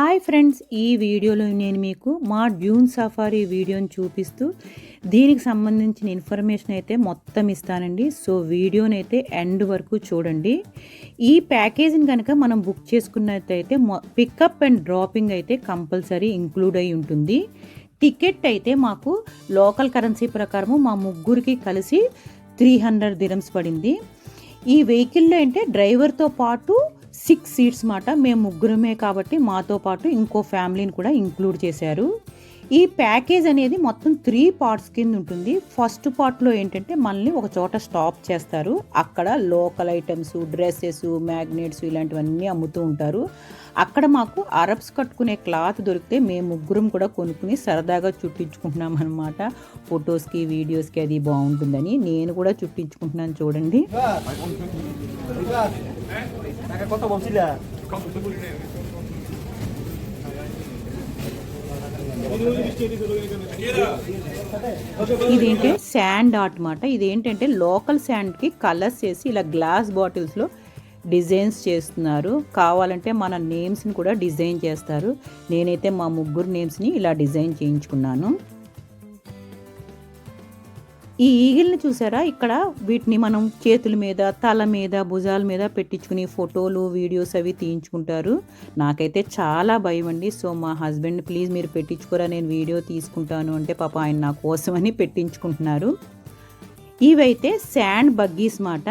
Hi friends ఈ వీడియోలో నేను మీకు మా డ్యూన్ సఫారీ వీడియోని చూపిస్తూ దీనికి సంబంధించిన ఇన్ఫర్మేషన్ అయితే మొత్తం ఇస్తానండి. సో వీడియోని అయితే ఎండ్ వరకు చూడండి. ఈ ప్యాకేజీని కనుక మనం బుక్ చేసుకున్నట్టయితే పికప్ అండ్ డ్రాపింగ్ అయితే కంపల్సరీ ఇంక్లూడ్ అయి ఉంటుంది. టికెట్ అయితే మాకు లోకల్ కరెన్సీ ప్రకారము మా ముగ్గురికి కలిసి త్రీ హండ్రెడ్ దిరమ్స్ పడింది. ఈ వెహికల్లో అంటే డ్రైవర్తో పాటు సిక్స్ సీట్స్ మాట మేము ముగ్గురమే కాబట్టి మాతో పాటు ఇంకో ఫ్యామిలీని కూడా ఇంక్లూడ్ చేశారు. ఈ ప్యాకేజ్ అనేది మొత్తం త్రీ పార్ట్స్ కింద ఉంటుంది. ఫస్ట్ పార్ట్లో ఏంటంటే మనల్ని ఒక చోట స్టాప్ చేస్తారు. అక్కడ లోకల్ ఐటమ్స్ డ్రెస్సెస్ మ్యాగ్నెట్స్ ఇలాంటివన్నీ అమ్ముతూ ఉంటారు. అక్కడ మాకు అరబ్స్ కట్టుకునే క్లాత్ దొరికితే మేము ముగ్గురం కూడా కొనుక్కుని సరదాగా చుట్టించుకుంటున్నాం అనమాట ఫొటోస్కి వీడియోస్కి అది బాగుంటుందని నేను కూడా చుట్టించుకుంటున్నాను చూడండి. টাকা কত বলছিলে ఇదేంటి శాండ్ ఆర్ట్ మాట ఇదేంటంటే లోకల్ శాండ్కి కలర్స్ చేసి ఇలా గ్లాస్ బాటిల్స్లో డిజైన్స్ చేస్తున్నారు కావాలంటే మన నేమ్స్ని కూడా డిజైన్ చేస్తారు నేనైతే మా ముగ్గురు నేమ్స్ని ఇలా డిజైన్ చేయించుకున్నాను ఈ ఈగిల్ని చూసారా? ఇక్కడ వీటిని మనం చేతుల మీద తల మీద భుజాల మీద పెట్టించుకుని ఫోటోలు వీడియోస్ అవి తీయించుకుంటారు. నాకైతే చాలా భయం అండి. సో మా హస్బెండ్ ప్లీజ్ మీరు పెట్టించుకోరా నేను వీడియో తీసుకుంటాను. అంటే పాప ఆయన నా కోసమని పెట్టించుకుంటున్నారు. ఇవైతే శాండ్ బగ్గీస్ మాట.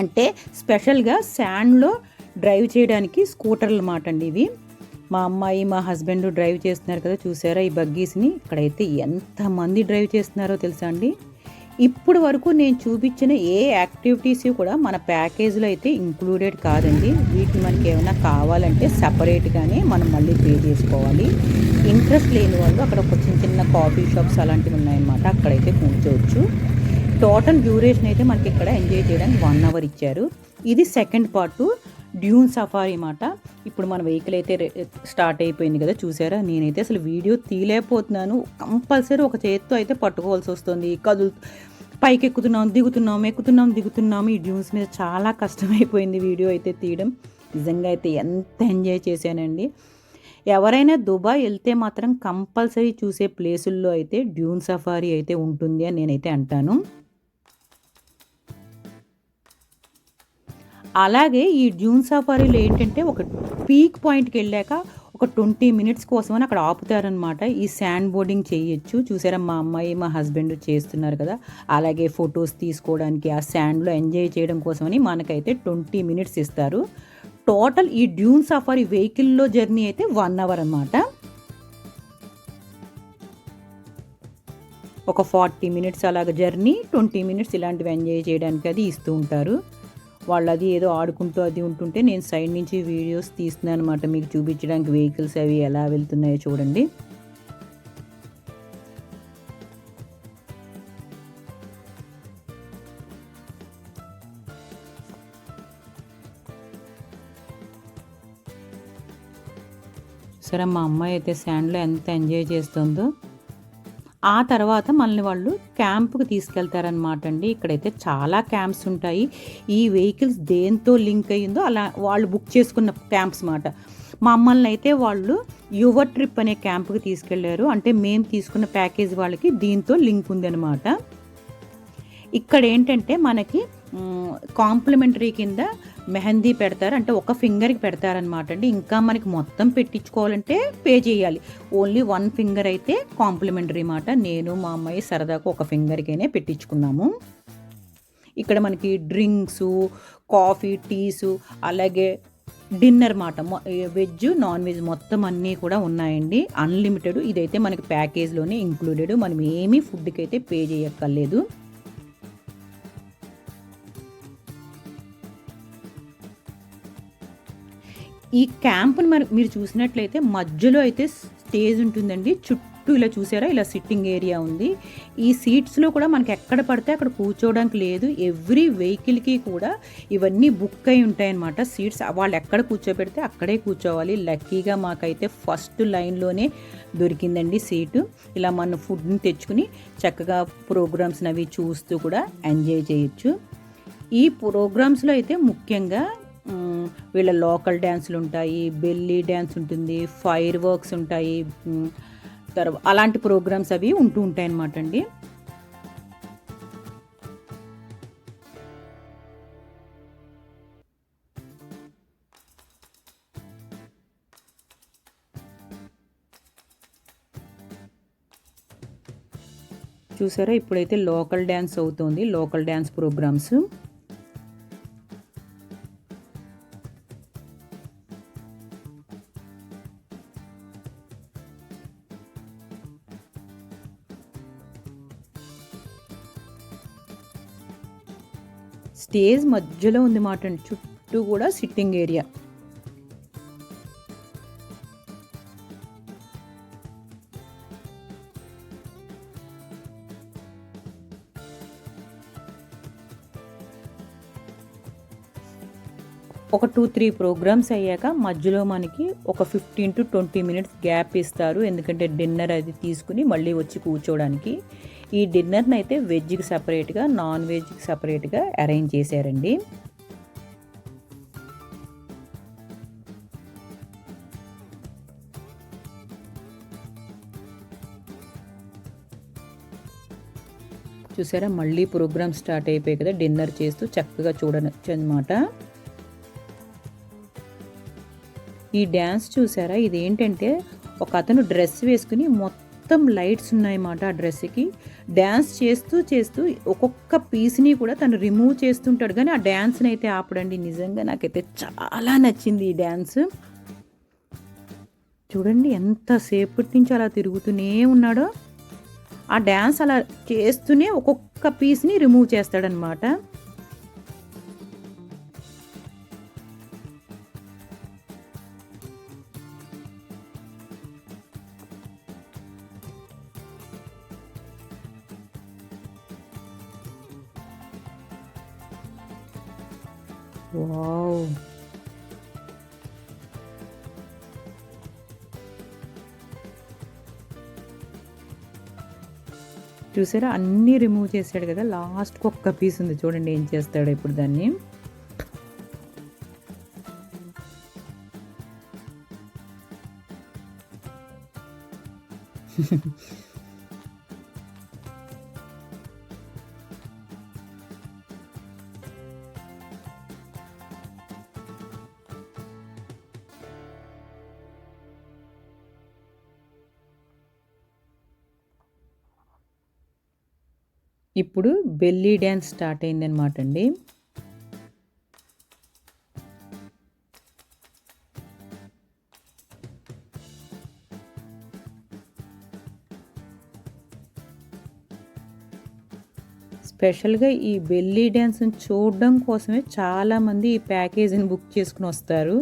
అంటే స్పెషల్గా శాండ్లో డ్రైవ్ చేయడానికి స్కూటర్లు మాట అండి ఇవి. మా అమ్మాయి మా హస్బెండ్ డ్రైవ్ చేస్తున్నారు కదా చూసారా ఈ బగ్గీస్ని? ఇక్కడైతే ఎంతమంది డ్రైవ్ చేస్తున్నారో తెలుసా అండి? ఇప్పుడు వరకు నేను చూపించిన ఏ యాక్టివిటీస్ కూడా మన ప్యాకేజ్లో అయితే ఇంక్లూడెడ్ కాదండి. వీటిని మనకి ఏమైనా కావాలంటే సపరేట్గానే మనం మళ్ళీ పే చేసుకోవాలి. ఇంట్రెస్ట్ లేని వాళ్ళు అక్కడ ఒక చిన్న చిన్న కాఫీ షాప్స్ అలాంటివి ఉన్నాయన్నమాట. అక్కడైతే కూర్చోవచ్చు. టోటల్ డ్యూరేషన్ అయితే మనకి ఇక్కడ ఎంజాయ్ చేయడానికి వన్ అవర్ ఇచ్చారు. ఇది సెకండ్ పార్ట్ డ్యూన్ సఫారీ మాట ఇప్పుడు మన వెహికల్ అయితే స్టార్ట్ అయిపోయింది కదా చూసారా? నేనైతే అసలు వీడియో తీయలేకపోతున్నాను. కంపల్సరీ ఒక చేత్తో అయితే పట్టుకోవాల్సి వస్తుంది. కదులు పైకి ఎక్కుతున్నాం దిగుతున్నాం ఎక్కుతున్నాం దిగుతున్నాం. ఈ డ్యూన్స్ మీద చాలా కష్టమైపోయింది వీడియో అయితే తీయడం. నిజంగా అయితే ఎంత ఎంజాయ్ చేశానండి. ఎవరైనా దుబాయ్ వెళ్తే మాత్రం కంపల్సరీ చూసే ప్లేసుల్లో అయితే డ్యూన్ సఫారీ అయితే ఉంటుంది అని నేనైతే అంటాను. అలాగే ఈ డ్యూన్ సఫారీలో ఏంటంటే ఒక పీక్ పాయింట్కి వెళ్ళాక ఒక ట్వంటీ మినిట్స్ కోసమని అక్కడ ఆపుతారనమాట ఈ శాండ్ బోర్డింగ్ చేయొచ్చు. చూసారా మా అమ్మాయి మా హస్బెండ్ చేస్తున్నారు కదా. అలాగే ఫొటోస్ తీసుకోవడానికి ఆ శాండ్లో ఎంజాయ్ చేయడం కోసమని మనకైతే ట్వంటీ మినిట్స్ ఇస్తారు. టోటల్ ఈ డ్యూన్ సఫారీ వెహికల్లో జర్నీ అయితే వన్ అవర్ అనమాట ఒక ఫార్టీ మినిట్స్ అలాగ జర్నీ ట్వంటీ మినిట్స్ ఇలాంటివి ఎంజాయ్ చేయడానికి అది ఇస్తూ ఉంటారు. వాళ్ళు అది ఏదో ఆడుకుంటూ అది ఉంటుంటే నేను సైడ్ నుంచి వీడియోస్ తీస్తున్నాను అనమాట మీకు చూపించడానికి వెహికల్స్ అవి ఎలా వెళ్తున్నాయో చూడండి. సరే మా అమ్మాయి అయితే శాండ్లో ఎంత ఎంజాయ్ చేస్తుందో ఆ తర్వాత మనల్ని వాళ్ళు క్యాంప్కి తీసుకెళ్తారనమాట అండి. ఇక్కడైతే చాలా క్యాంప్స్ ఉంటాయి. ఈ వెహికల్స్ దేంతో లింక్ అయ్యిందో అలా వాళ్ళు బుక్ చేసుకున్న క్యాంప్స్ మాట. మమ్మల్ని అయితే వాళ్ళు యువ ట్రిప్ అనే క్యాంప్కి తీసుకెళ్ళారు. అంటే మేము తీసుకున్న ప్యాకేజ్ వాళ్ళకి దీంతో లింక్ ఉందన్నమాట. ఇక్కడ ఏంటంటే మనకి కాంప్లిమెంటరీ కింద మెహందీ పెడతారు. అంటే ఒక ఫింగర్కి పెడతారనమాట అండి. ఇంకా మనకి మొత్తం పెట్టించుకోవాలంటే పే చేయాలి. ఓన్లీ వన్ ఫింగర్ అయితే కాంప్లిమెంటరీ మాట. నేను మా అమ్మాయి సరదాకు ఒక ఫింగర్కైనా పెట్టించుకున్నాము. ఇక్కడ మనకి డ్రింక్స్ కాఫీ టీసు అలాగే డిన్నర్ మాట. వెజ్ నాన్ వెజ్ మొత్తం అన్నీ కూడా ఉన్నాయండి. అన్లిమిటెడ్ ఇదైతే మనకి ప్యాకేజ్లోనే ఇంక్లూడెడ్. మనం ఏమీ ఫుడ్కి అయితే పే చేయక్కర్లేదు. ఈ క్యాంప్ని మరి మీరు చూసినట్లయితే మధ్యలో అయితే స్టేజ్ ఉంటుందండి. చుట్టూ ఇలా చూసారా? ఇలా సిట్టింగ్ ఏరియా ఉంది. ఈ సీట్స్లో కూడా మనకి ఎక్కడ పడితే అక్కడ కూర్చోవడానికి లేదు. ఎవ్రీ వెహికల్కి కూడా ఇవన్నీ బుక్ అయి ఉంటాయన్నమాట సీట్స్. వాళ్ళు ఎక్కడ కూర్చోబెడితే అక్కడే కూర్చోవాలి. లక్కీగా మాకైతే ఫస్ట్ లైన్లోనే దొరికిందండి సీటు. ఇలా మన ఫుడ్ని తెచ్చుకుని చక్కగా ప్రోగ్రామ్స్ అవి చూస్తూ కూడా ఎంజాయ్ చేయొచ్చు. ఈ ప్రోగ్రామ్స్లో అయితే ముఖ్యంగా వీళ్ళ లోకల్ డ్యాన్సులు ఉంటాయి బెల్లీ డ్యాన్స్ ఉంటుంది ఫైర్ వర్క్స్ ఉంటాయి తర్వాత అలాంటి ప్రోగ్రామ్స్ అవి ఉంటూ ఉంటాయి అన్నమాట అండి. చూసారా? ఇప్పుడైతే లోకల్ డ్యాన్స్ అవుతుంది లోకల్ డ్యాన్స్ ప్రోగ్రామ్స్. స్టేజ్ మధ్యలో ఉంది మాట అండి. చుట్టూ కూడా సిట్టింగ్ ఏరియా. ఒక టూ త్రీ ప్రోగ్రామ్స్ అయ్యాక మధ్యలో మనకి ఒక fifteen to twenty minutes gap ఇస్తారు. ఎందుకంటే డిన్నర్ అది తీసుకుని మళ్ళీ వచ్చి కూర్చోవడానికి. ఈ డిన్నర్ని అయితే వెజ్కి సపరేట్గా నాన్ వెజ్కి సపరేట్గా అరేంజ్ చేశారండి. చూసారా? మళ్ళీ ప్రోగ్రామ్ స్టార్ట్ అయిపోయి కదా డిన్నర్ చేస్తూ చక్కగా చూడవచ్చు అనమాట ఈ డ్యాన్స్ చూసారా? ఇదేంటంటే ఒక అతను డ్రెస్ వేసుకుని మొత్తం మొత్తం లైట్స్ ఉన్నాయన్నమాట ఆ డ్రెస్కి డ్యాన్స్ చేస్తూ చేస్తూ ఒక్కొక్క పీస్ని కూడా తను రిమూవ్ చేస్తుంటాడు. కానీ ఆ డ్యాన్స్ని అయితే ఆపడండి. నిజంగా నాకైతే చాలా నచ్చింది ఈ డ్యాన్స్ చూడండి ఎంతసేపటి నుంచి అలా తిరుగుతూనే ఉన్నాడో. ఆ డ్యాన్స్ అలా చేస్తూనే ఒక్కొక్క పీస్ని రిమూవ్ చేస్తాడనమాట చూసారా? అన్నీ రిమూవ్ చేశాడు కదా. లాస్ట్కి ఒక్క పీస్ ఉంది. చూడండి ఏం చేస్తాడో ఇప్పుడు దాన్ని. ఇప్పుడు బెల్లీ డ్యాన్స్ స్టార్ట్ అయిందనమాట అండి. స్పెషల్గా ఈ బెల్లీ డ్యాన్స్ని చూడడం కోసమే చాలామంది ఈ ప్యాకేజీని బుక్ చేసుకుని వస్తారు.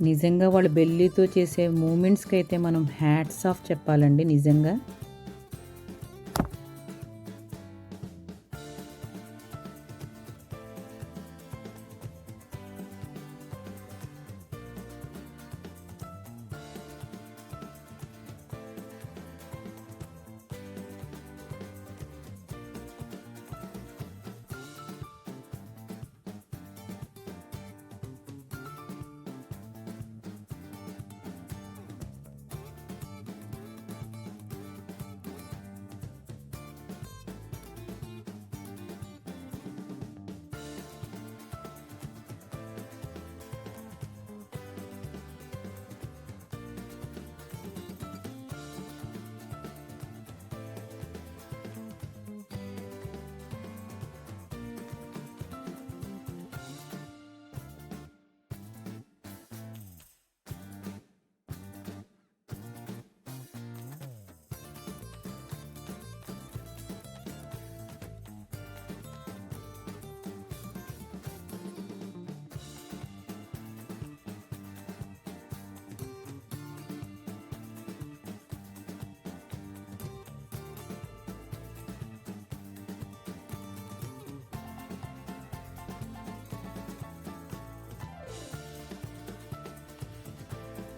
నిజంగా వాళ్ళు బెల్లీతో చేసే మూమెంట్స్కి అయితే మనం హ్యాట్స్ ఆఫ్ చెప్పాలండి నిజంగా.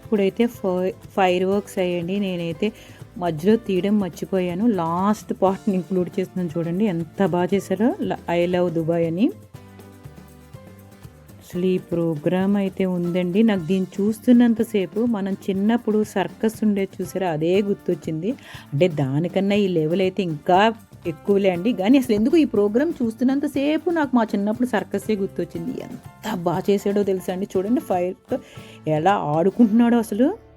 ఇప్పుడైతే ఫై ఫైర్ వర్క్స్ అయ్యండి. నేనైతే మధ్యలో తీయడం మర్చిపోయాను. లాస్ట్ పార్ట్ని ఇంక్లూడ్ చేస్తున్నాను చూడండి. ఎంత బాగా చేశారో. ఐ లవ్ దుబాయ్ అని. అసలు ఈ ప్రోగ్రామ్ అయితే ఉందండి. నాకు దీన్ని చూస్తున్నంతసేపు మనం చిన్నప్పుడు సర్కస్ ఉండేది చూసారా? అదే గుర్తొచ్చింది. అంటే దానికన్నా ఈ లెవెల్ అయితే ఇంకా ఎక్కువలే అండి. కానీ అసలు ఎందుకు ఈ ప్రోగ్రామ్ చూస్తున్నంతసేపు నాకు మా చిన్నప్పుడు సర్కస్సే గుర్తొచ్చింది. ఎంత బాగా చేసాడో తెలుసా అండి. చూడండి ఫైర్ ఎలా ఆడుకుంటున్నాడో అసలు.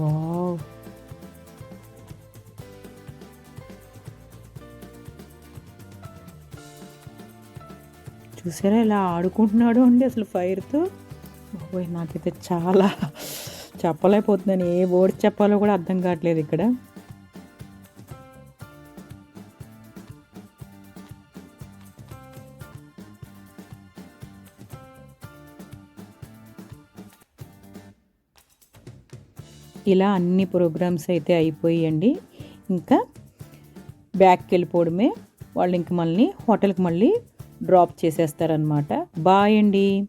వావ్. చూసారా ఇలా ఆడుకుంటున్నాడు అండి అసలు ఫైర్తో? బాబోయ్ నాకైతే చాలా చెప్పలేకపోతున్నాను. ఏ వర్డ్ చెప్పాలో కూడా అర్థం కావట్లేదు ఇక్కడ. ఇలా అన్ని ప్రోగ్రామ్స్ అయితే అయిపోయాయండి. ఇంకా బ్యాక్కి వెళ్ళిపోవడమే. వాళ్ళు ఇంక మళ్ళీ హోటల్కి మళ్ళీ డ్రాప్ చేసేస్తారనమాట బాయ్ అండి.